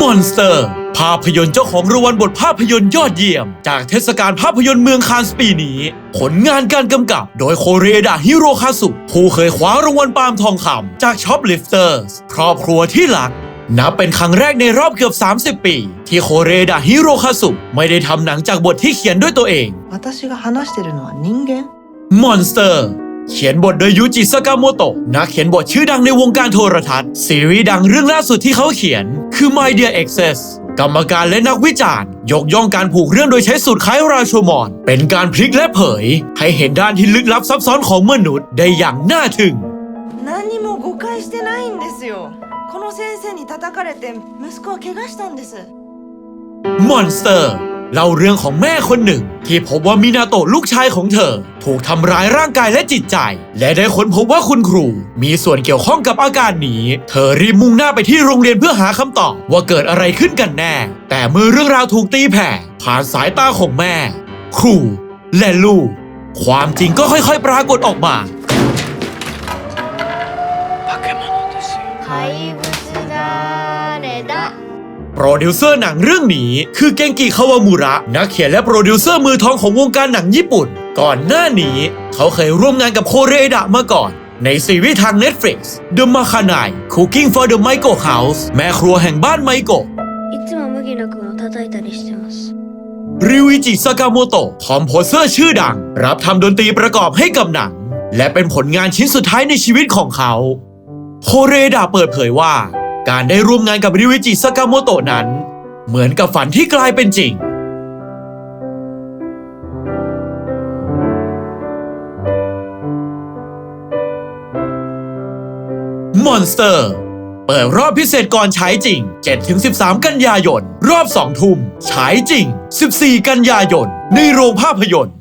มอนสเตอร์ ภาพยนตร์เจ้าของรางวัลบทภาพยนตร์ยอดเยี่ยม จากเทศกาลภาพยนตร์เมืองคานสปีนี้ ผลงานการกำกับ โดยโคเรดาฮิโรคาสุผู้เคยคว้ารางวัลปาล์มทองคำจากช็อปลิฟเตอร์สครอบครัวที่หลักนับเป็นครั้งแรกในรอบเกือบ 30 ปี ที่โคเรดาฮิโรคาสุไม่ได้ทำหนังจากบทที่เขียนด้วยตัวเองมอนสเตอร์ เขียนบทโดยยูจิสากาโมโตะนักเขียนบทชื่อดังในวงการโทรทัศน์ ซีรีส์ดังเรื่องล่าสุดที่เขาเขียน คือ My Dear Excess กรรมการและนักวิจารณ์ ยกย่องการผูกเรื่องโดยใช้สูตรคล้ายราโชมอน เป็นการพลิกและเผย ให้เห็นด้านที่ลึกลับซับซ้อนของมนุษย์ได้อย่างน่าทึ่งมอนสเตอร์ เล่าเรื่องของแม่คนหนึ่ง ที่พบว่ามินาโตะลูกชายของเธอ ถูกทำร้ายร่างกายและจิตใจ และได้ค้นพบว่าคุณครู มีส่วนเกี่ยวข้องกับอาการนี้ เธอรีบมุ่งหน้าไปที่โรงเรียนเพื่อหาคำตอบว่าเกิดอะไรขึ้นกันแน่ แต่เมื่อเรื่องราวถูกตีแผ่ ผ่านสายตาของแม่ ครู และลูก ความจริงก็ค่อยๆ ปรากฏออกมา怪物誰 โปรดิวเซอร์หนังเรื่องนี้คือเกงกิคาวามูระ นักเขียนและโปรดิวเซอร์มือทองของวงการหนังญี่ปุ่น ก่อนหน้านี้เขาเคยร่วมงานกับโคเรดะมาก่อน ในซีรีส์ทาง Netflix The m a k a n a i Cooking for the Maiko House แม่ครัวแห่งบ้านไมโกะริวิจิซากาโมโตะคอมโพเซอร์ชื่อดัง รับทำดนตรีประกอบให้กับหนัง และเป็นผลงานชิ้นสุดท้ายในชีวิตของเขา โคเรดะเปิดเผยว่า การได้ร่วมงานกับริวิจิสากาโมโตะนั้น เหมือนกับฝันที่กลายเป็นจริง Monster เปิดรอบพิเศษก่อนฉายจริง 7-13 กันยายน รอบ 2 ทุ่มฉายจริง 14 กันยายน ในโรงภาพยนตร์